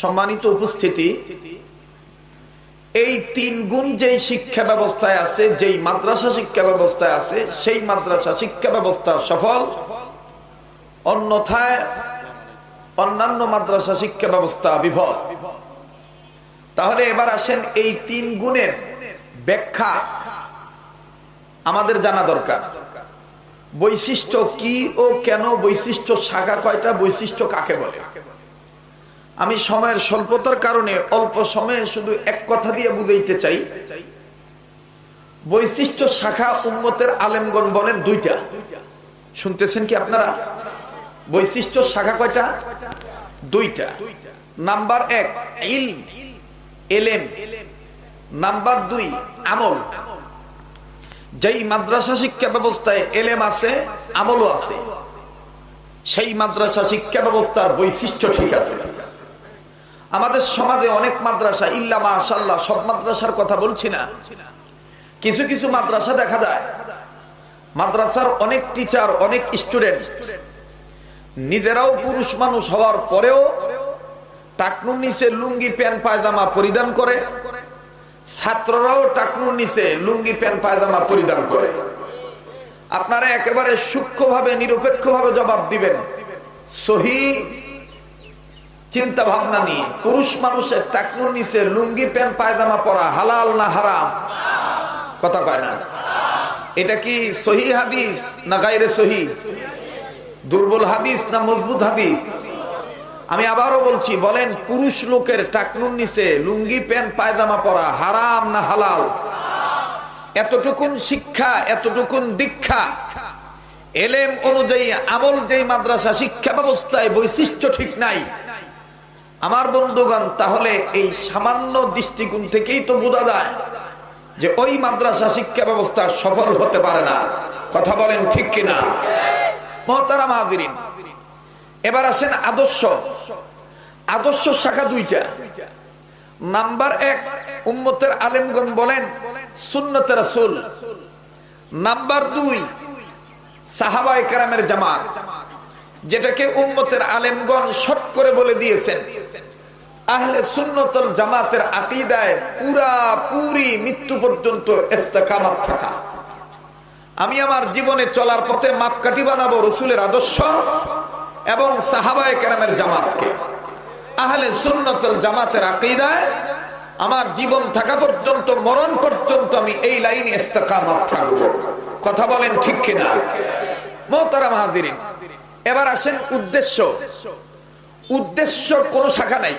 সম্মানিত উপস্থিতি, এই তিন গুণ যেই শিক্ষা ব্যবস্থায় আছে, যেই মাদ্রাসা শিক্ষা ব্যবস্থায় আছে, সেই মাদ্রাসা শিক্ষা ব্যবস্থা সফল। অন্যথায় অন্যান্য মাদ্রাসা শিক্ষা ব্যবস্থা বিফল। তাহলে এবার আসেন এই তিন গুণের ব্যাখ্যা আমাদের জানা দরকার। বৈশিষ্ট্য কি ও কেন বৈশিষ্ট্য শাখা কয়টা, বৈশিষ্ট্য কাকে বলে? আমি সময়ের স্বল্পতার কারণে অল্প সময়ে শুধু এক কথা দিয়ে বুঝাইতে চাই। বৈশিষ্ট্য শাখা উম্মতের আলেমগণ বলেন দুইটা। শুনতেছেন কি আপনারা? বৈশিষ্ট্য শাখা কয়টা? দুইটা। নাম্বার এক এলেম। নাম্বার দুই, আমল। যেই মাদ্রাসা শিক্ষা ব্যবস্থায় এলেম আছে, আমলও আছে। সেই মাদ্রাসা শিক্ষা ব্যবস্থার বৈশিষ্ট্য ঠিক আছে। আমাদের সমাজে অনেক মাদ্রাসা, ইল্লা মাশাল্লাহ সব মাদ্রাসার কথা বলছি না। কিছু কিছু মাদ্রাসা দেখা যায়। মাদ্রাসার অনেক টিচার অনেক স্টুডেন্ট নিজেরাও পুরুষ মানুষ হওয়ার পরেও টাকনুর নিচে লুঙ্গি, প্যান্ট, পায়জামা পরিধান করে। ছাত্ররাও টাকনুর নিচে লুঙ্গি, প্যান্ট, পায়জামা পরিধান করে। আপনারা একেবারে সূক্ষ্মভাবে, নিরপেক্ষভাবে জবাব দিবেন। সহি চিন্তা ভাবনা নিয়ে। পুরুষ মানুষের টাকনুর নিচে লুঙ্গি, প্যান্ট, পায়জামা পরা হালাল না হারাম? কথা কয় না। এটা কি সহি হাদিস না গাইরে সহি? দুর্বল হাদিস না মজবুত হাদিস? আমি আবারও বলছি, বলেন পুরুষ লোকের টাকনুর নিচে লুঙ্গি, প্যান্ট, পায়জামা পরা হারাম না হালাল? এতটুকুন শিক্ষা, এতটুকুন দীক্ষা, এলেম অনুযায়ী আমল যেই মাদ্রাসা শিক্ষা ব্যবস্থায় বৈশিষ্ট্য ঠিক নাই আমার বন্ধুগণ, তাহলে এই সামান্য দৃষ্টিকোণ থেকেই তো বোঝা যায় যে ওই মাদ্রাসা শিক্ষা ব্যবস্থা সফল হতে পারে না। কথা বলেন ঠিক কিনা? মহতারা মাহাদিন এবার আসেন আদর্শ। আদর্শ শাখা দুইটা। নাম্বার এক, উম্মতের আলেমগণ বলেন, সুন্নতের রাসূল। নাম্বার দুই সাহাবা একরামের জামাত। যেটাকে উম্মতের আলেমগণ শট করে বলে দিয়েছেন। আহলে সুন্নতল জামাতের আকিদায় পুরা পুরি মৃত্যু পর্যন্ত ইস্তেকামাত থাকা। আমি আমার জীবনে চলার পথে মাপকাঠি বানাবো রসুলের আদর্শ এবং সাহাবায় কেরামের জামাতকে। আহলে সুন্নতল জামাতের আকিদায় আমার জীবন থাকা পর্যন্ত, মরণ পর্যন্ত আমি এই লাইনে ইস্তেকামাত থাকব। কথা বলেন ঠিক কিনা? মোহতারাম হাজিরিন। এবার আসেন উদ্দেশ্য। উদ্দেশ্য কোন শাখা নাই।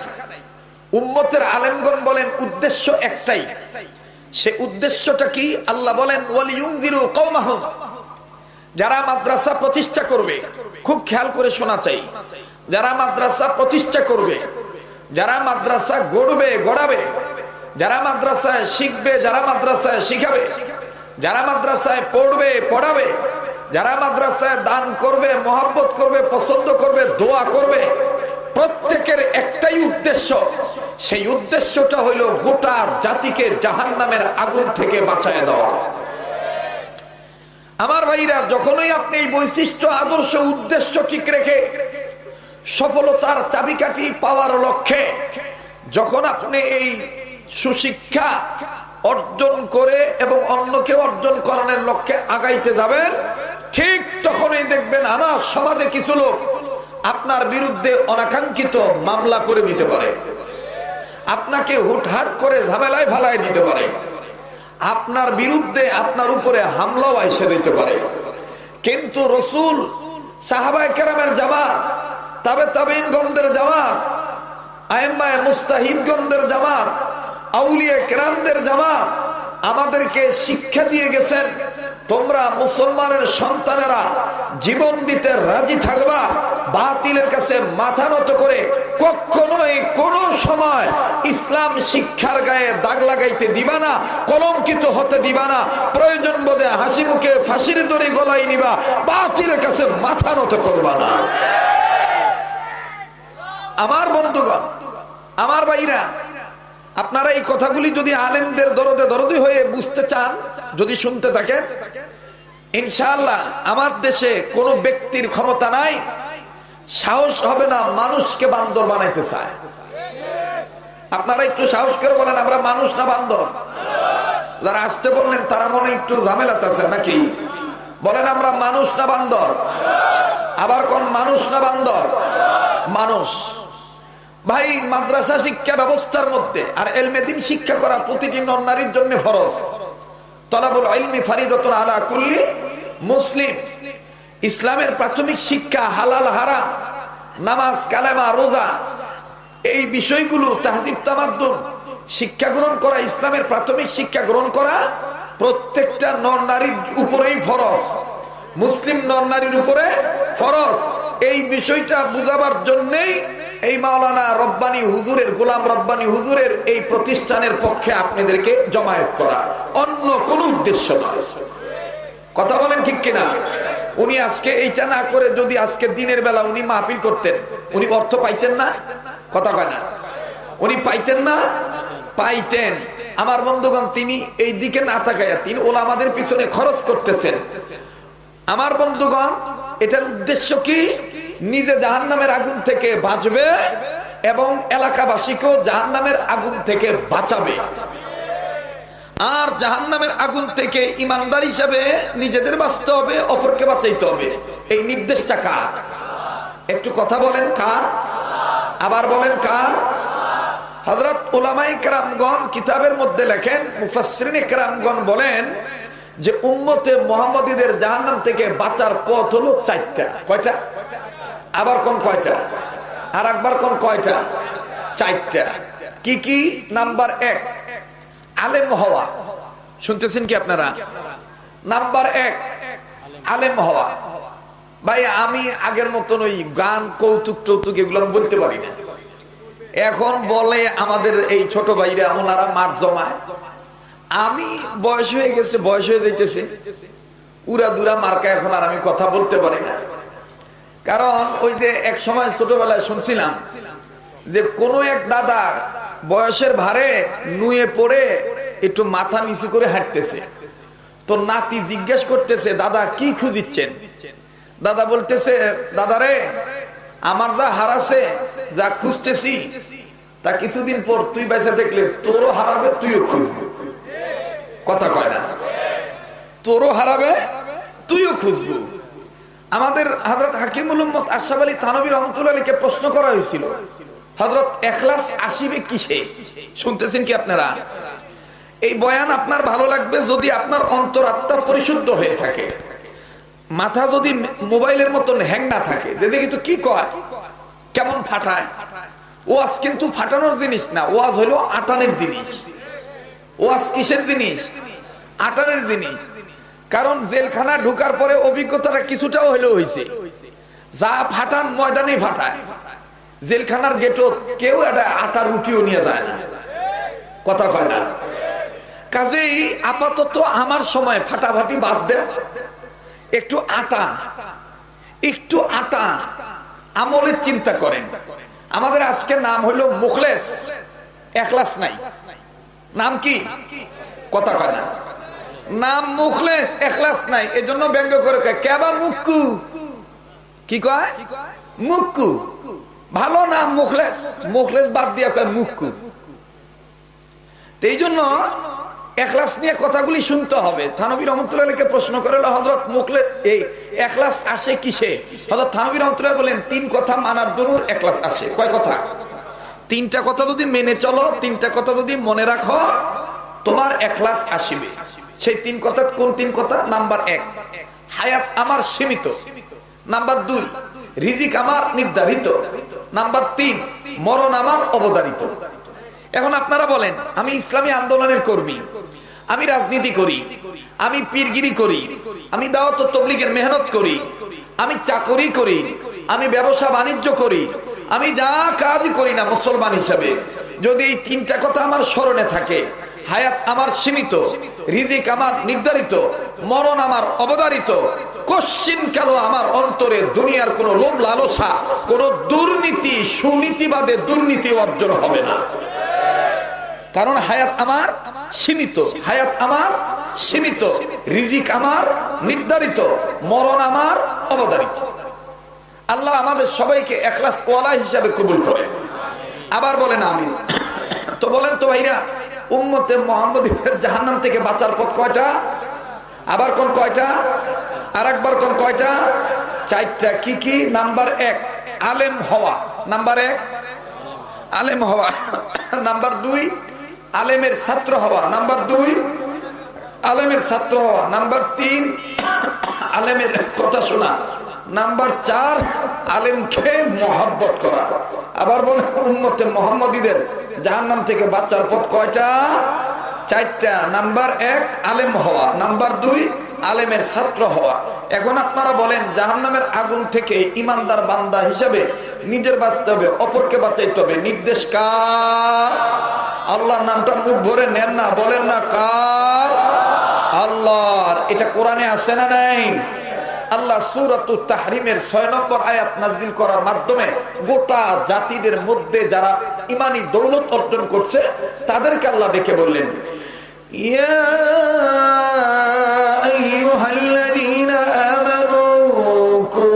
উম্মতের আলেমগণ বলেন উদ্দেশ্য একটাই। সে উদ্দেশ্যটা কি? আল্লাহ বলেন যারা মাদ্রাসা প্রতিষ্ঠা করবে, খুব খেয়াল করে শোনা চাই। যারা মাদ্রাসা প্রতিষ্ঠা করবে, যারা মাদ্রাসা গড়বে, গড়াবে, যারা মাদ্রাসায় শিখবে, যারা মাদ্রাসায় শিখাবে, যারা মাদ্রাসায় পড়বে, পড়াবে যারা মাদ্রাসায় দান করবে, মহাব্বত করবে, পছন্দ করবে, দোয়া করবে, প্রত্যেকের একটাই উদ্দেশ্য। সেই উদ্দেশ্যটা হইল গোটা জাতিকে জাহান নামের আগুন থেকে বাঁচায় দেওয়া। আমার ভাইরা, যখনই আপনি এই বৈশিষ্ট্য, আদর্শ, উদ্দেশ্য ঠিক রেখে সফলতার চাবিকাঠি পাওয়ার লক্ষ্যে যখন আপনি এই সুশিক্ষা অর্জন করে এবং অন্যকে অর্জন করানোর লক্ষ্যে আগাইতে যাবেন ঠিক তখনই দেখবেন আমার সমাজে কিছু লোক আপনার বিরুদ্ধে অনাকাঙ্ক্ষিত মামলা করে দিতে পারে। আপনাকে হুটহাট করে ঝামেলায় ফালায় দিতে পারে। আপনার বিরুদ্ধে আপনার উপরে হামলাও এসে দিতে পারে। কিন্তু রসুল, সাহাবায় কেরামের জামাত, তবে তাবিন গন্ধের জামাত আয়েম্মায় মুস্তাহিদ গন্ধের জামাত, আউলিয়া কেরামদের জামাত আমাদেরকে শিক্ষা দিয়ে গেছেন, তোমরা মুসলমানের সন্তানেরা জীবন দিতে রাজি থাকবা, বাতিলের কাছে মাথা নত করে কখনোই কোন সময় ইসলাম শিক্ষার গায়ে দাগ লাগাইতে দিবা না, কলঙ্কিত হতে দিবা না, প্রয়োজন বোধে হাসি মুখে ফাঁসির দড়ি গলাই নিবা, বাতিলের কাছে মাথা নত করবা না। আমার বন্ধুগণ, আমার ভাইরা আপনারা এই কথাগুলি যদি আলেমদের দরদে দরদি হয়ে বুঝতে চান, যদি শুনতে থাকেন, ইনশাআল্লাহ আমার দেশে কোনো ব্যক্তির ক্ষমতা নাই, সাহস হবে না মানুষকে বান্দর বানাইতে চায়। আপনারা একটু সাহস করে বলেন, আমরা মানুষ না বান্দর? যারা আসতে বললেন, তারা মনে একটু ঝামেলাতে আছেন নাকি? বলেন, আমরা মানুষ না বান্দর? আবার কোন মানুষ না বান্দর? মানুষ। ভাই, মাদ্রাসা শিক্ষা ব্যবস্থার মধ্যে আর এলমেদিন শিক্ষা করা প্রতিটি নন নারীর জন্য ফরজ। তলাবুল ইলমি ফারিদতুন আলা কুল্লি মুসলিম। ইসলামের প্রাথমিক শিক্ষা হালাল হারাম, নামাজ, কালেমা, রোজা, এই বিষয়গুলো তাহজিব তামাদ্দুন শিক্ষা গ্রহণ করা, ইসলামের প্রাথমিক শিক্ষা গ্রহণ করা প্রত্যেকটা নর নারীর উপরেই ফরজ। মুসলিম নর নারীর উপরে ফরজ। এই বিষয়টা বুঝাবার জন্যই এই মাওলানা রব্বানি হুজুরের, গোলাম রব্বানি হুজুরের এই প্রতিষ্ঠানের পক্ষে আপনাদেরকে জমায়েত করা অন্য কোন উদ্দেশ্য কথা বলেন ঠিক কিনা? উনি আজকে এইটা না করে যদি আজকে দিনের বেলা উনি মাহফিল করতেন, উনি অর্থ পাইতেন না? কথা কয় না। উনি পাইতেন না? পাইতেন। আমার বন্ধুগণ, তিনি এই দিকে না তাকাইয়া তিনি ওলা আমাদের পিছনে খরচ করতেছেন। আমার বন্ধুগণ, এটার উদ্দেশ্য কি? নিজে জাহান নামের আগুন থেকে বাঁচবে এবং এলাকাবাসীকেও জাহান নামের আগুন থেকে বাঁচাবে। আর জাহান নামের আগুন থেকে ইমানদার হিসাবে নিজেদের বাঁচতে হবে, অপরকে বাঁচাইতে হবে। এই নির্দেশটা কার? একটু কথা বলেন কার? আবার বলেন কার? হজরত উলামাই কেরামগণ কিতাবের মধ্যে লেখেন মুফাসরিন কেরামগণ বলেন যে, উম্মতে মোহাম্মদীদের জাহান্নাম থেকে বাঁচার পথ হলো চারটা। কয়টা? আবার কোন কয়টা? আর একবার কোন কয়টা? চারটা। কি কি? নাম্বার এক, আলেম হওয়া। শুনতেছেন কি আপনারা? নাম্বার এক, আলেম হওয়া। ভাই, আমি আগের মতন ওই গান, কৌতুক টৌতুক এগুলো আমি বলতে পারি না। এখন বলে আমাদের এই ছোট ভাইরা, ওনারা মাঠ জমায়। আমি বয়স হয়ে গেছে, বয়স হয়ে যাইতেছে। উড়া দুরা মার্কা এখন আর আমি কথা বলতে পারি না। কারণ ওই যে এক সময় ছোটবেলায় শুনছিলাম যে কোনো এক দাদা বয়সের ভারে নুয়ে পড়ে একটু মাথা নিচু করে হাঁটতেছে। তো নাতি জিজ্ঞেস করতেছে, দাদা, কি খুঁজিচ্ছেন? দাদা বলতেছে দাদা রে আমার যা হারাছে যা খুঁজতেছি, তা কিছুদিন পর তুই বেঁচে দেখলে তোরও হারাবে তুইও খুঁজবি। কথা কয় না। তোরও হারাবে তুইও খুঁজবো। আমাদের হজরত হাকিমুল উম্মত আশাফ আলী থানবী রহমতুল্লাহ আলীকে প্রশ্ন করা হয়েছিল হজরত এখলাস আসিবে কিসে? শুনতেছেন কি আপনারা? এই বয়ান আপনার ভালো লাগবে যদি আপনার অন্তরাত্মা পরিশুদ্ধ হয়ে থাকে। মাথা যদি মোবাইলের মতন হ্যাং না থাকে। দেখি তো কি কয়? কেমন ফাটায়? ওয়াজ কিন্তু ফাটানোর জিনিস না, ওয়াজ হলো আটানের জিনিস। ওয়াজ কিসের জিনিস? আটানের জিনিস। কারণ জেলখানা ঢুকার পরে অভিজ্ঞতাটা কিছুটাও হলেও হয়েছে। যা ফাটান ময়দানে ফাটায়। জেলখানার গেটও কেউ একটা আটা রুটিও নিয়ে যায় না। কথা কয় না। কাজেই আপাতত আমার সময় ফাটাফাটি বাদ দেন একটু আটা একটু আটা আমলের চিন্তা করেন। আমাদের আজকে নাম হইল মুখলেস একলাস নাই। নাম কি? কথা কয় না। নাম মুখলেস একলাস নাই, এজন্য ব্যঙ্গ করে কেবা মুক্কু? কি কয়? মুক্কু। ভালো নাম মুখলেস মুখলেস বাদ দিয়া কয় মুক্কু। এই জন্য এখলাস নিয়ে কথাগুলি শুনতে হবে। থানবী রহমতুল্লাহকে প্রশ্ন করে হজরত মুখলে এই এখলাস আসে কিসে? হজরত থানবী রহমতুল্লাহ বলেন তিন কথা মানার জন্য এখলাস আসে। কয় কথা? তিনটা কথা যদি মেনে চলো, তিনটা কথা যদি মনে রাখো, তোমার এখলাস আসিবে। সেই তিন কথা কোন তিন কথা? নাম্বার এক, হায়াত আমার সীমিত। নাম্বার দুই, রিজিক আমার নির্ধারিত। নাম্বার তিন, মরণ আমার অবধারিত। এখন আপনারা বলেন, আমি ইসলামী আন্দোলনের কর্মী, আমি রাজনীতি করি, আমি পীরগিরি করি, আমি দাওয়াত তবলিগের মেহনত করি, আমি চাকরি করি, আমি ব্যবসা বাণিজ্য করি, আমি যা কাজই করি না মুসলমান হিসাবে, যদি এই তিনটা কথা আমার স্মরণে থাকে হায়াত আমার সীমিত, রিজিক আমার নির্ধারিত, মরণ আমার অবধারিত, কশ্চিন কাল আমার অন্তরে দুনিয়ার কোন লোভ লালসা, কোন দুর্নীতি, সুনীতিবাদে দুর্নীতি অর্জন হবে না। কারণ হায়াত আমার সীমিত, হায়াত আমার সীমিত, রিজিক আমার নির্ধারিত, মরণ আমার অবধারিত। আল্লাহ আমাদের সবাইকে এখলাস ওয়ালা হিসাবে কবুল করে আবার বলেন আমি তো বলেন তো ভাইরা উম্মতে মোহাম্মদের জাহান্নাম থেকে বাঁচার পথ কয়টা? আবার কোন কয়টা? আর একবার কোন কয়টা? চারটা। কি কি? নাম্বার এক, আলেম হওয়া। নাম্বার এক, আলেম হওয়া। নাম্বার দুই, আলেমের ছাত্র হওয়া। নাম্বার দুই, আলেমের ছাত্র হওয়া। নাম্বার তিন, আলেমের কথা শোনা। নাম্বার চার, আলেমকে মহাব্বত করা। আবার বলে উন্মতে মোহাম্মদীদের জাহান নাম থেকে বাচ্চার পথ কয়টা? চারটা। নাম্বার এক, আলেম হওয়া। নাম্বার দুই, আলেমের ছাত্র হওয়া। এখন আপনারা বলেন, জাহান্নামের আগুন থেকে ইমানদার বান্দা হিসাবে নিজের বাঁচতে হবে, অপরকে বাঁচাইতে হবে। নির্দেশ কার? আল্লাহ নামটা মুখ ভরে নেন না, বলেন না কার? আল্লাহর। এটা কোরআনে আছে না নাই? আল্লাহ সুরাতুল তাহরিমের ছয় নম্বর আয়াত নাজিল করার মাধ্যমে গোটা জাতিদের মধ্যে যারা ইমানি দৌলত অর্জন করছে, তাদেরকে আল্লাহ ডেকে বললেন, ইয়া আইয়ুহাল্লাযীনা আমানু কু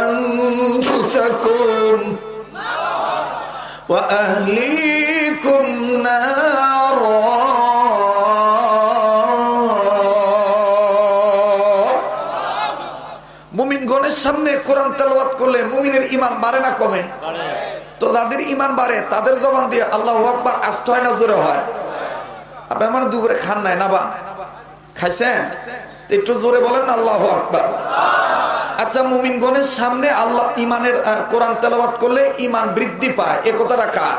আনফুসাকুম ওয়া আহলিকুম মুমিনগণের সামনে কোরআন তেলাওয়াত করলে মুমিনের ইমান বাড়ে না কমে তো যাদের ইমান বাড়ে তাদের জবান দিয়ে আল্লাহ আকবার আস্ত হয় না জোরে হয় আপনার মানে দুপুরে খান নাই না বা খাইছেন একটু জোরে বলেন না আল্লাহ আকবার আচ্ছা মুমিনগণের সামনে আল্লাহ ইমানের আহ, কোরআন তেলাওয়াত করলে ইমান বৃদ্ধি পায় এ কথাটা কার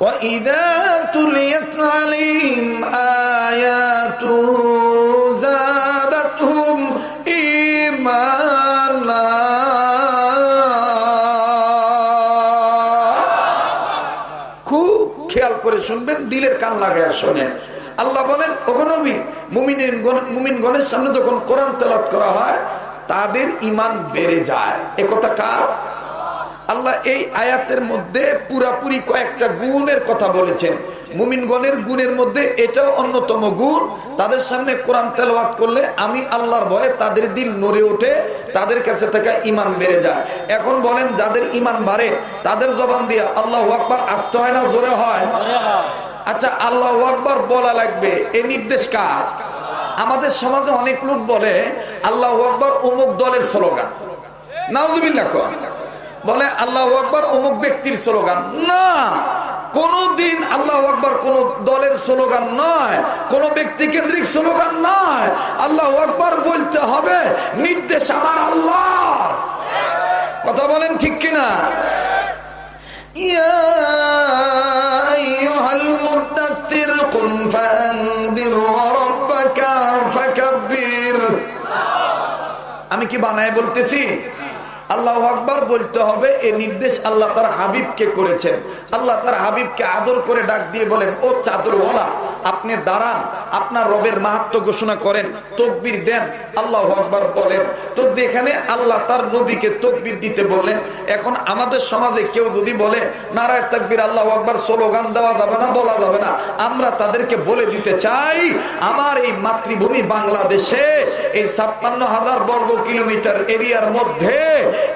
وإذا تليت عليهم آياته زادتهم إيمانا দিলের কান লাগায় শোনেন আল্লাহ বলেন ওগনবী মুমিনের মুমিন গণের সামনে যখন কোরআন তেলাত করা হয়, তাদের ইমান বেড়ে যায়। একথা কার? আল্লাহ এই আয়াতের মধ্যে পুরাপুরি কয়েকটা গুণের কথা বলেছেন। মুমিনগণের গুণের মধ্যে এটাও অন্যতম গুণ, তাদের সামনে কোরআন তেলাওয়াত করলে আমি আল্লাহর ভয়ে তাদের দিল নড়ে ওঠে, তাদের কাছে থেকে ইমান বেড়ে যায়। এখন বলেন, যাদের ইমান বাড়ে, তাদের জবান দিয়ে আল্লাহ আকবার আসতে হয় না জোরে হয়। আচ্ছা আল্লাহ আকবার বলা লাগবে। এই নির্দেশ কার? আমাদের সমাজে অনেক লোক বলে, আল্লাহ আকবার অমুক দলের স্লোগান। নাউজুবিল্লাহ বলে, আল্লাহ আকবর অমুক ব্যক্তির স্লোগান। না, কোনদিন আল্লাহ আকবর কোন দলের স্লোগান নয়, কোন ব্যক্তি কেন্দ্রিক স্লোগান নয়। আল্লাহ আকবর বলতে হবে, নির্দেশ আমার আল্লাহ কথা বলেন ঠিক কিনা? يا أيها المدثر قم فأنذر وربك فكبر আমি কি বানায় বলতেছি আল্লাহ আকবার বলতে হবে এই নির্দেশ আল্লাহ তার হাবিবকে করেছেন আল্লাহ তার হাবিবকে আদর করে ডাক দিয়ে বলেন ও চাদরওয়ালা আপনি দাঁড়ান, আপনার রবের মাহাত্ম ঘোষণা করেন, তকবির দেন, আল্লাহ আকবার বলেন। তো যেখানে আল্লাহ তার নবীকে তকবির দিতে বললেন, এখন আমাদের সমাজে কেউ যদি বলে, নারায় তকবির, আল্লাহ আকবার, স্লোগান দেওয়া যাবে না, বলা যাবে না। আমরা তাদেরকে বলে দিতে চাই, আমার এই মাতৃভূমি বাংলাদেশে এই ছাপ্পান্ন হাজার বর্গ কিলোমিটার এরিয়ার মধ্যে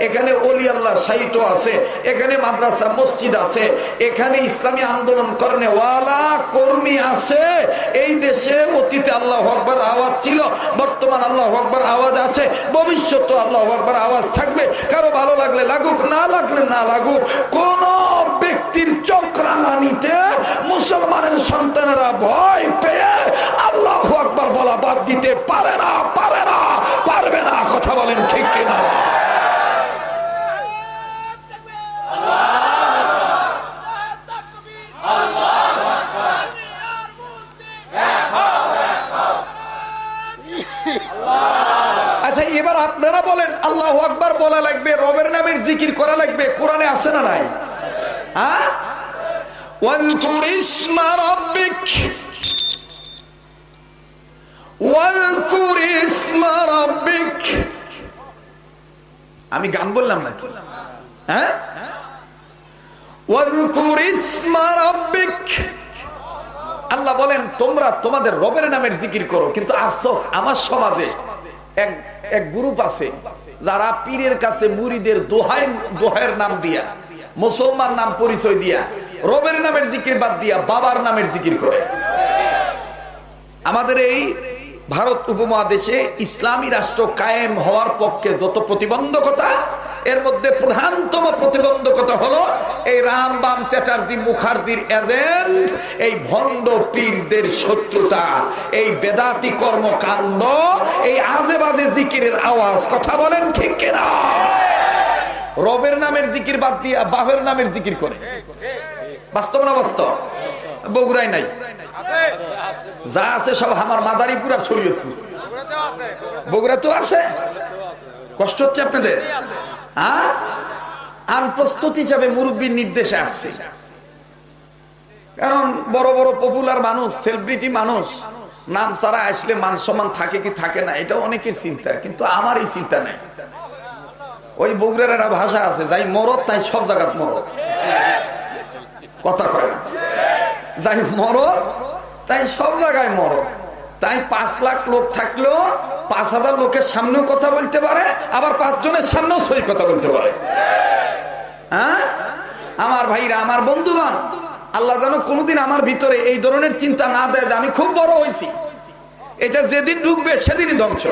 এখানে অলি আল্লাহ সাহিত্য আছে, এখানে মাদ্রাসা, মসজিদ আছে, এখানে ইসলামী আন্দোলন করনে ওয়ালা কর্মী আছে এই দেশে অতীতে আল্লাহ আকবর আওয়াজ ছিল, বর্তমান আল্লাহ আকবর আওয়াজ আছে ভবিষ্যৎ আল্লাহ আকবর আওয়াজ থাকবে। কারও ভালো লাগলে লাগুক, না লাগলে না লাগুক, কোন ব্যক্তির চোখ রাঙানিতে মুসলমানের সন্তানেরা ভয় পেয়ে আল্লাহ আকবর বলা বাদ দিতে পারে না পারবে না কথা বলেন ঠিক কিনা আচ্ছা এবার আপনারা বলেন আল্লাহ আকবার বলা লাগবে রবের নামের জিকির করা লাগবে কোরআনে আছে না নাই হ্যাঁ واذكر اسم ربك واذكر اسم ربك আমি গান বললাম নাকি হ্যাঁ واذكر اسم ربك আল্লাহ বলেন তোমরা তোমাদের রবের নামের জিকির করো কিন্তু আফসোস আমার সমাজে এক গ্রুপ আছে, যারা পীরের কাছে মুড়িদের দোহাই দোহায়ের নাম দিয়া, মুসলমান নাম পরিচয় দিয়া, রবের নামের জিকির বাদ দিয়া বাবার নামের জিকির করে। আমাদের এই ভারত উপমহাদেশে ইসলামী রাষ্ট্র কায়েম হওয়ার পক্ষে যত প্রতিবন্ধকতা এর মধ্যে প্রধানতম প্রতিবন্ধকতা হলো এই রাম বাম চ্যাটার্জি মুখার্জির এজেন্ট, এই ভণ্ড পীরদের শত্রুতা, এই বেদাতি কর্মকাণ্ড, এই আজে বাজে জিকিরের আওয়াজ। কথা বলেন ঠিক কিনা? রবের নামের জিকির বাদ দিয়া বাবের নামের জিকির করে। বাস্তব না বাস্তব? বগুড়াই নাই। যা আছে সব আমার মাদারীপুর আর শরীয়তপুর। বগুড়া তো আছে। কষ্ট হচ্ছে আপনাদের? হ্যাঁ আনপ্রস্তুত হিসাবে মুরব্বীর নির্দেশে আসছে। কারণ বড় বড় পপুলার মানুষ সেলিব্রিটি মানুষ, নাম ছাড়া আসলে মান সম্মান থাকে কি থাকে না এটা অনেকের চিন্তা, কিন্তু আমার এই চিন্তা নেই। ওই বগুড়ার একটা ভাষা আছে, যাই মরদ, তাই সব জায়গাত মরদ। কথা কয় যাই মরদ, তাই সব জায়গায় মরদ। তাই পাঁচ লাখ লোক থাকলেও পাঁচ হাজার লোকের সামনেও কথা বলতে পারে, আবার পাঁচজনের সামনেও সই কথা বলতে পারে। হ্যাঁ? আমার ভাইরা, আমার বন্ধুবান আল্লাহ যেন কোনোদিন আমার ভিতরে এই ধরনের চিন্তা না দেয় যে আমি খুব বড় হয়েছি। এটা যেদিন ঢুকবে, সেদিনই ধ্বংস।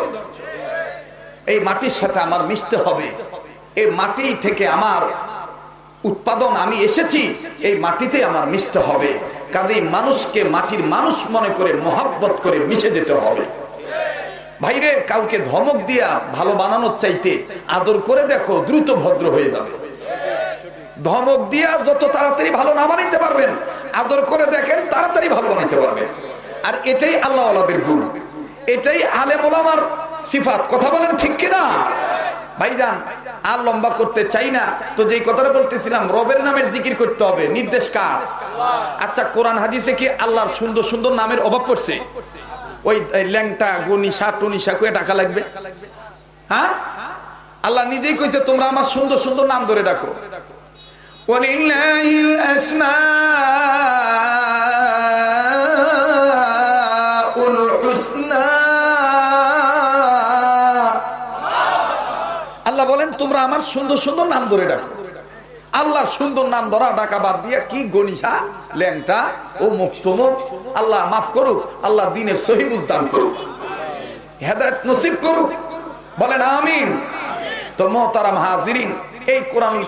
এই মাটির সাথে আমার মিশতে হবে। এই মাটি থেকে আমার উৎপাদন আমি এসেছি, এই মাটিতে আমার মিশতে হবে। কাজেই মানুষকে মাটির মানুষ মনে করে, মহাব্বত করে মিশে যেতে হবে। ভাইরে, কাউকে ধমক দিয়া ভালো বানানোর চাইতে আদর করে দেখো, দ্রুত ভদ্র হয়ে যাবে। ধমক দিয়া যত তাড়াতাড়ি ভালো না বানাইতে পারবেন, আদর করে দেখেন, তাড়াতাড়ি ভালো বানাইতে পারবেন। আর এটাই আল্লাহ আল্লাহের গুণ। এটাই আলেম ওলামার সিফাত। কথা বলেন ঠিক কিনা? ভাইজান আর লম্বা করতে চাই না। তো যে কথাটা বলতেছিলাম, রবের নামের জিকির করতে হবে। নির্দেশ কার? আচ্ছা কোরআন হাদিসে কি আল্লাহর সুন্দর সুন্দর নামের অভাব পড়ছে? ওই ল্যাংটা গনিসা টনিসা কুয়ে ডাকা লাগবে? হ্যাঁ? আল্লাহ নিজেই কইছে, তোমরা আমার সুন্দর সুন্দর নাম ধরে ডাকো। ওয়ালিল্লাহিল আসমা তোমরা আমার সুন্দর সুন্দর নাম ধরে ডাকো। আল্লাহর সুন্দর নাম ধরা, ডাকা বাদ দিয়া কি গনিশা ল্যাংটা ও মুক্তমুখ আল্লাহ মাফ করুক, আল্লাহ দিনের সহিবুল দান হেদায়ত নসিব বলেন আমিন। তো মোহতারাম হাজিরিন, এই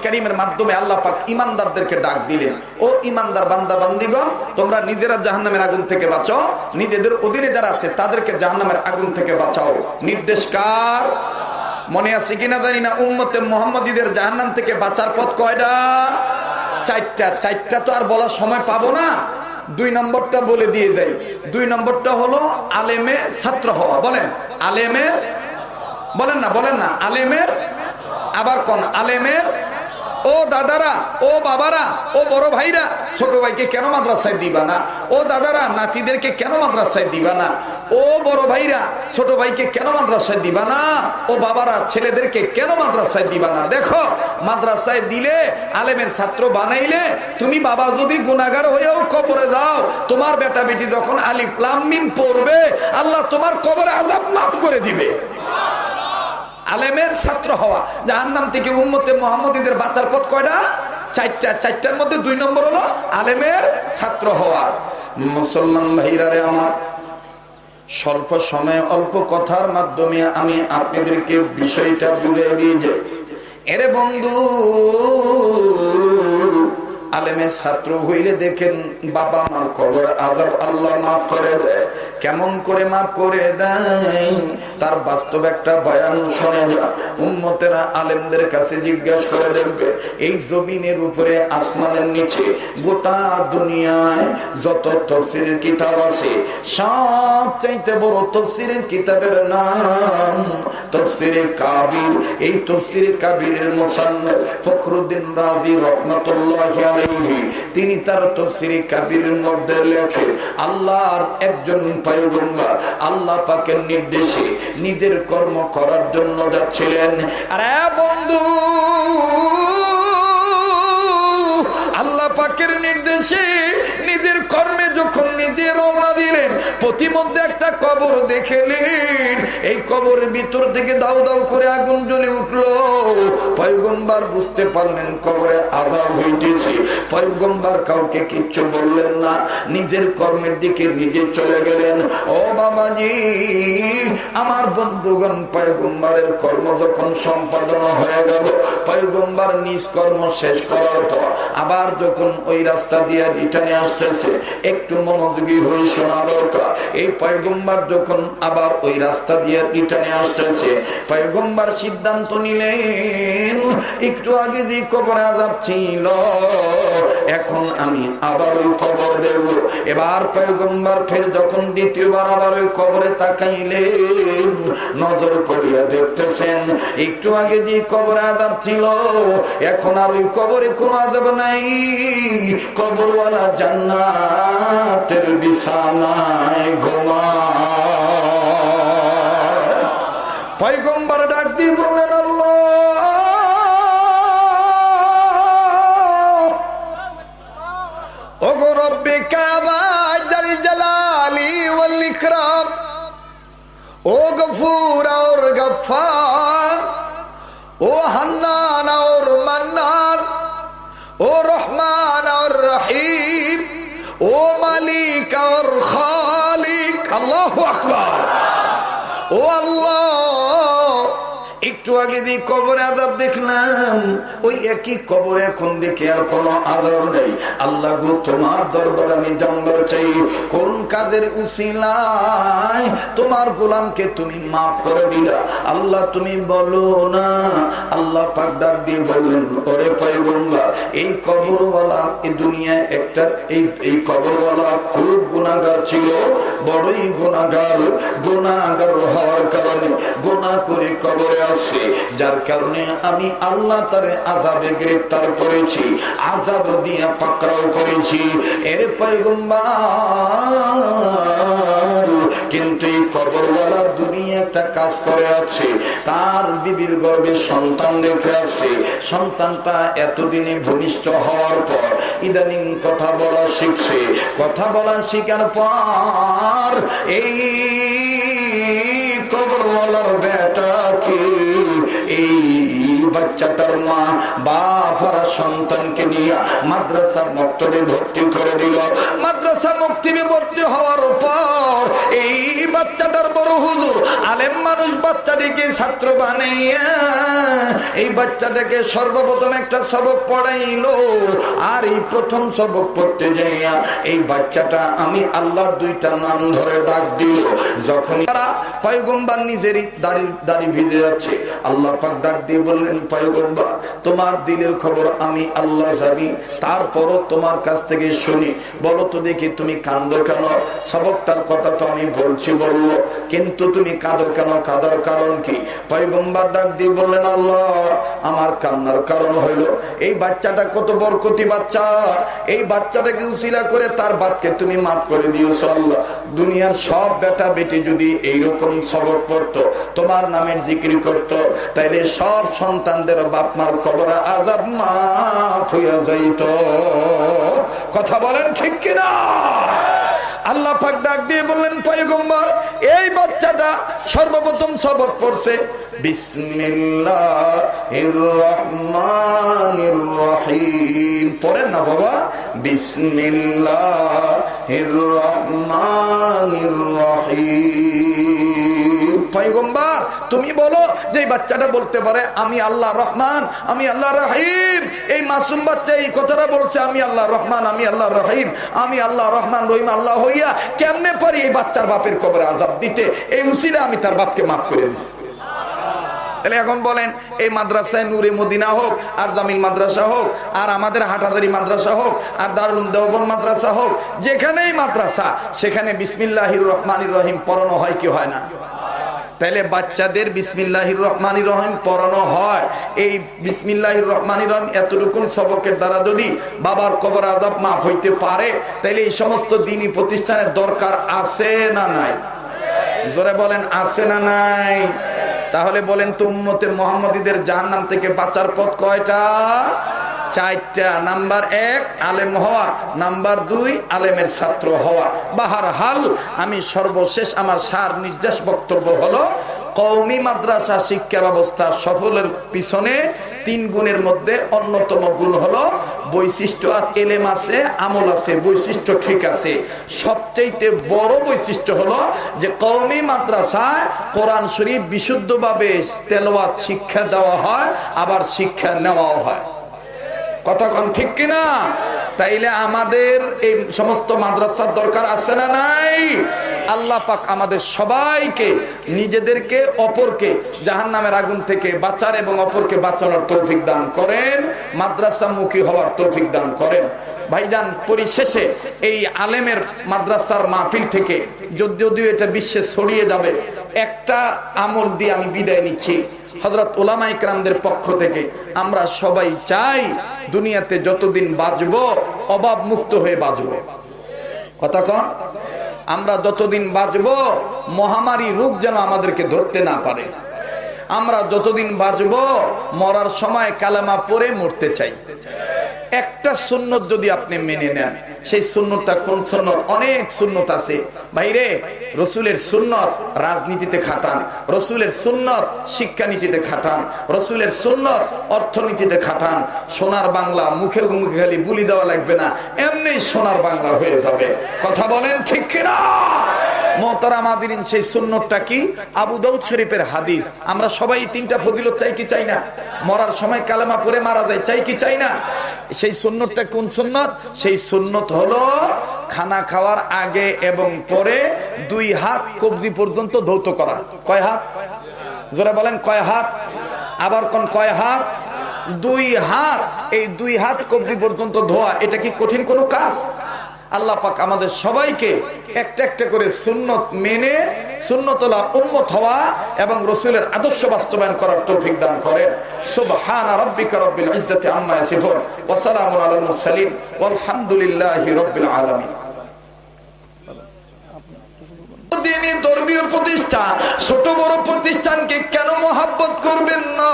করিমের মাধ্যমে আল্লাহ পাক ইমানদারদেরকে ডাক দিলেন। ও ইমানদার বান্দা বান্দিগণ তোমরা নিজেরা জাহান্নামের আগুন থেকে বাঁচাও। নিজেদের অধীনে যারা আছে, তাদেরকে জাহান্নামের আগুন থেকে বাঁচাও। নির্দেশ কার? মনে আছে কিনা জানি না, উম্মতে মোহাম্মদীদের জাহান্নাম থেকে বাঁচার পথ কয়টা? চারটা চারটা তো আর বলার সময় পাবো না। দুই নম্বরটা বলে দিয়ে যাই। দুই নম্বরটা হলো আলেমের ছাত্র হওয়া। বলেন, আলেমের, বলেন না বলেন না, আলেমের, আবার কোন, আলেমের ও দাদারা, ও বাবারা, ও বড় ভাইরা, ছোট ভাইকে কেন মাদ্রাসায় দিবা না? ও দাদারা, নাতিদেরকে কেন মাদ্রাসায় দিবা না? ও বড় ভাইরা, ছোট ভাইকে কেন মাদ্রাসায় দিবা না? ও বাবারা, ছেলেদেরকে কেন মাদ্রাসায় দিবা না? দেখো, মাদ্রাসায় দিলে আলেমের ছাত্র বানাইলে তুমি বাবা যদি গুণাগার হয়েও কবরে যাও, তোমার বেটা বেটি যখন আলিফ লাম মিম পড়বে, আল্লাহ তোমার কবরে আজাব মাফ করে দিবে। আলেমের ছাত্র হওয়া। জাহান্নাম থেকে উম্মতে মোহাম্মদীদের বাঁচার পথ কয়টা? চারটা, চারটার মধ্যে দুই নম্বর হলো আলেমের ছাত্র হওয়া। মুসলমান ভাইরারে আমার, স্বল্প সময়ে অল্প কথার মাধ্যমে আমি আপনাদেরকে বিষয়টা বুঝিয়ে দিয়ে যে, এরে বন্ধু, আলেমের ছাত্র হইলে দেখেন বাবা মার কবর আজাব আল্লাহ মাফ করে দেয়। কেমন করে মাফ করে দেয়? তার বাস্তব একটা বয়ান শোনে। উম্মতেরা আলেমদের কাছে জিজ্ঞাসা করে দেখবে, এই জমিনের উপরে, আসমানের নিচে, গোটা দুনিয়ায় যত তফসিরের কিতাব আছে, সব চাইতে বড় তফসিরের কিতাবের নাম তফসিরে কাবির। এই তফসিরে কাবিরের মোসান্নফ ফখরুদ্দিন রাজি রহমতুল্লাহ আলাইহি, তিনি তার তফসিরে কাবিরের মধ্যে লেখে, আল্লাহর একজন পয়গম্বর আল্লাহ পাকের নির্দেশে নিজের কর্ম করার জন্য যাচ্ছিলেন। আরে বন্ধু! আল্লাহ পাকের নির্দেশে নিজের কর্মে যখন নিজে রওনা দিলেন প্রতিমধ্যে একটা কবর দেখেলেন। এই কবরের ভিতর থেকে দাউ দাউ করে আগুন জ্বলে উঠল। পয়গম্বার বুঝতে পারলেন কবরে আজাব হইতেছে। পয়গম্বার কাউকে কিচ্ছু বললেন না, নিজের কর্মের দিকে নিজে চলে গেলেন। ও বাবাজি, আমার বন্ধুগণ, পয়গম্বারের কর্ম যখন সম্পাদন হয়ে গেল, পয়গম্বার নিজ কর্ম শেষ করার পর আবার যখন ওই রাস্তা দিয়ে রিটার্নে আসতেছে। একটু মনোযোগী হয়ে শোনা দরকার। এই পয়গম্বার যখন আবার ওই রাস্তা দিয়ে রিটার্নে আসতেছে, পয়গম্বার সিদ্ধান্ত নিলেন, একটু আগে যে কবরে আজাব ছিল, এখন আমি আবার ওই কবর দেব। এবার পয়গম্বার ফের যখন দ্বিতীয়বার আবার ওই কবরে তাকাইলেন, নজর করিয়া দেখতেছেন, একটু আগে যে কবরে আজাব ছিল, এখন আর ওই কবরে কোনো আজাব নাই। কবরওয়ালা জান্নাতের বিছানায় ঘুমা পয়গম্বর ডাক দিয়ে বললেন ওগো রব্বে কাবা, জাল জালালি ওয়াল ইকরাম। ও গফুর আর গফফার, ও হান্না الخالق. الله أكبر. والله একটু আগে দিয়ে কবরে আদাব দেখলাম, ওই একই কবরে এখন দেখে আর কোনো আদাব নেই। আল্লাহ গো, তোমার দরবার আমি জানবার চাই, কোন কাজের উসিলায় তোমার গোলামকে তুমি মাফ করে দিলা? আল্লাহ তুমি বলো না, আল্লাহ পাক ডাক দিয়ে বললেন, ওরে পয়গম্বর, এই কবরওয়ালা এই দুনিয়ায় একটা, এই এই কবরওয়ালা খুব গুণাগার ছিল, বড়ই গুণাগার গুণাগার হওয়ার কারণে গুণা করে কবরে আসছে। যার কারণে আমি আল্লাহ তারে আজাবে গ্রেফতার করেছি আজাব দিয়ে পাকড়াও করেছি। এর পয়গম্বার, কিন্তু এই কবরওয়ালা দুনিয়া একটা কাজ করে আছে। তার বিবির গর্বে সন্তান রেখে আছে। সন্তানটা এতদিনে ভূমিষ্ঠ হওয়ার পর ইদানিং কথা বলা শিখছে। কথা বলা শিখার পর এই কবরওয়ালার বেটাকে এই সর্বপ্রথম একটা সবক পড়াইলো। আর এই প্রথম সবক পড়তে যাইয়া এই বাচ্চাটা আমি আল্লাহর দুইটা নাম ধরে ডাক দিল। যখন তারা পয়গম্বার নিজেরই দাড়ি দাড়ি ভিজে যাচ্ছে, আল্লাহ পাক ডাক দিয়ে বললেন তোমার দিলের খবর আমি আল্লাহ জানি, তারপরও তোমার কাছ থেকে শুনি। বলো তো দেখি তুমি কান্দো কেন? সবকটার কথা তো আমি বলছি বলল কিন্তু তুমি কাঁদো কেন? কাঁদার কারণ কি? পয়গম্বার ডাক দিয়ে বললেন, আল্লাহ, আমার কান্নার কারণ হইল, এই বাচ্চাটা কত বরকতি বাচ্চা। এই বাচ্চাটাকে উসিলা করে তার বাদকে তুমি মাফ করে দিয়েছ, আল্লাহ। দুনিয়ার সব বেটা বেটি যদি এইরকম সবক পড়তো, তোমার নামের জিক্রি করত, তাইলে সব সন্তানদের বাপ মার আজাব মাফ হইয়া যাইত। কথা বলেন ঠিক কিনা? আল্লাহ পাক ডাক দিয়ে বললেন, পয়গম্বর, এই বাচ্চাটা সর্বপ্রথম সবক পড়ছে পড়েন না বাবা? বিসমিল্লাহির রহমানির রহিম। পয়গম্বর, তুমি বলো যে বাচ্চাটা বলতে পারে, আমি আল্লাহ রহমান, আমি আল্লাহ রহিম। এই মাসুম বাচ্চা এই কথাটা বলছে, আমি আল্লাহ রহমান, আমি আল্লাহ রহিম, আমি আল্লাহ রহমান, রহিম আল্লাহ হইয়া কেমনে পারি এই বাচ্চার বাপের কবরে আজাব দিতে? এই উসিলে আমি তার বাপকে মাফ করে দিচ্ছি তাহলে এখন বলেন, এই মাদ্রাসায় নুরে মদিনা হোক, আর জামিল মাদ্রাসা হোক, আর আমাদের হাটাদারি মাদ্রাসা হোক, আর দারুল দেওবন মাদ্রাসা হোক, যেখানেই মাদ্রাসা, সেখানে বিসমিল্লাহির রহমানির রহিম পড়ানো হয় কি হয় না? তাহলে বাচ্চাদের বিসমিল্লাহির রহমানির রহিম পড়ানো হয়। এই বিসমিল্লাহির রহমানির রহিম এতটুকুন সবকের দ্বারা যদি বাবার কবর আজাব মাফ হইতে পারে, তাহলে এই সমস্ত দিনই প্রতিষ্ঠানের দরকার আছে না নাই? জোরে বলেন, আছে না নাই? তাহলে বলেন তো উম্মতে মোহাম্মদীদের জাহান্নাম থেকে বাঁচার পথ কয়টা? চারটা, নাম্বার এক, আলেম হওয়া। নাম্বার দুই, আলেমের ছাত্র হওয়া। বাহার হাল আমি সর্বশেষ আমার সার নির্দেশ বক্তব্য হলো কৌমি মাদ্রাসা শিক্ষা ব্যবস্থা সফলের পিছনে তিন গুণের মধ্যে অন্যতম গুণ হলো, বৈশিষ্ট্য এলেম আছে, আমল আছে, বৈশিষ্ট্য ঠিক আছে। সবচেয়ে বড় বৈশিষ্ট্য হলো যে কৌমি মাদ্রাসায় কোরআন শরীফ বিশুদ্ধভাবে তেলাওয়াত শিক্ষা দেওয়া হয়, আবার শিক্ষা নেওয়াও হয়। কতক্ষণ ঠিক কিনা? তাইলে আমাদের এই সমস্ত মাদ্রাসার দরকার আছে না নাই? আল্লাহ পাক আমাদের সবাইকে, নিজেদেরকে, অপরকে জাহান নামের আগুন থেকে বাঁচার এবং অপরকে বাঁচানোর তৌফিক দান করেন মাদ্রাসা মুখী হওয়ার তৌফিক দান করেন। ভাইজান, পরিশেষে এই আলেমের মাদ্রাসার মাহফিল থেকে যদি যদিও এটা বিশ্বে ছড়িয়ে যাবে একটা আমল দিয়ে আমি বিদায় নিচ্ছি। হজরত ওলামা ইকরামদের পক্ষ থেকে আমরা সবাই চাই দুনিয়াতে যতদিন বাঁচব অভাব মুক্ত হয়ে বাঁচব। কথা কন? আমরা যতদিন বাঁচব, মহামারী রূপ যেন আমাদেরকে ধরতে না পারে। আমরা যতদিন বাঁচব, মরার সময় কালামা পরে মরতে চাই। একটা সুন্নত যদি আপনি মেনে নেন, সেই সুন্নতটা কোন সুন্নত? অনেক সুন্নত আছে। ভাইরে, রসুলের সুন্নত রাজনীতিতে খাটান, রসুলের সুন্নত শিক্ষানীতিতে খাটান, রসুলের সুন্নত অর্থনীতিতে খাটান। সোনার বাংলা মুখে মুখে খালি বুলি দেওয়া লাগবে না, এমনি সোনার বাংলা হয়ে যাবে। কথা বলেন ঠিক কিনা? সেই কি? আবু হাদিস। আমরা সবাই তিনটা চাই কি চাই না? মরার সময় কালেমা পরে মারা যায়, চাই কি সেই কোন সুন্নত? সেই হলো খানা খাওয়ার আগে এবং পরে দুই হাত কবজি পর্যন্ত ধৌত করা। কয় হাত? জোরে বলেন, কয় হাত? আবার কোন কয় হাত? দুই হাত। এই দুই হাত কবজি পর্যন্ত ধোয়া, এটা কি কঠিন কোনো কাজ? আল্লাহ পাক আমাদের সবাইকে একটা একটা করে সুন্নত মেনে, সুন্নতলা উম্মত হওয়া এবং রসুলের আদর্শ বাস্তবায়ন করার তৌফিক দান করেন। সুবহানা রাব্বিকা রাব্বিল ইজ্জাতি আম্মা ইয়াসিফুন ওয়া সালামুন আলাল মুরসালিন। ওয়ালহামদুলিল্লাহি রাব্বিল আলামিন। প্রতিষ্ঠান, ছোট বড় প্রতিষ্ঠানকে কেন মহাব্বত করবেন না?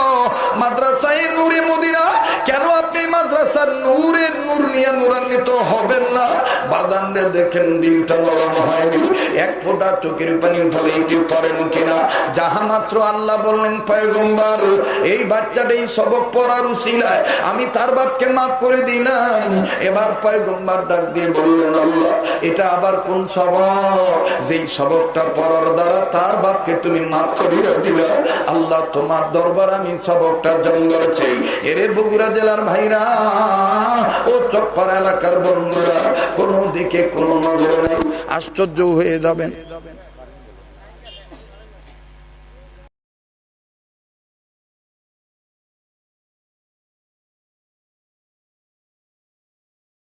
মাদ্রাসায় নূরে মদিনা, কেন আপনি মাদ্রাসার নূরে নূর নিয়ে নূরান্বিত হবেন না। বাদানরে দেখেন দিনটা নরম হয়নি। এক ফোঁটা চোখের পানি ফলে কি করেন কিনা? যাহা মাত্র আল্লাহ বললেন, পয়গম্বর, এই বাচ্চাটাই সবক পড়ার উসিলায়। আমি তার বাপকে মাফ করে দিলাম। এবার পয়গম্বর ডাক দিয়ে বললেন, আল্লাহ, এটা আবার কোন সবক? যেই সবকটা পড়ার দ্বারা তার বাপকে তুমি মাফ করিয়া দিলা। আল্লাহ, তোমার দরবার আমি সবকটা জঙ্গল চাই। এরে বগুড়া জেলার ভাইরা ও চপ্পার এলাকার বন্ধুরা কোনো দিকে কোনো নজর নেই। আশ্চর্য হয়ে যাবেন।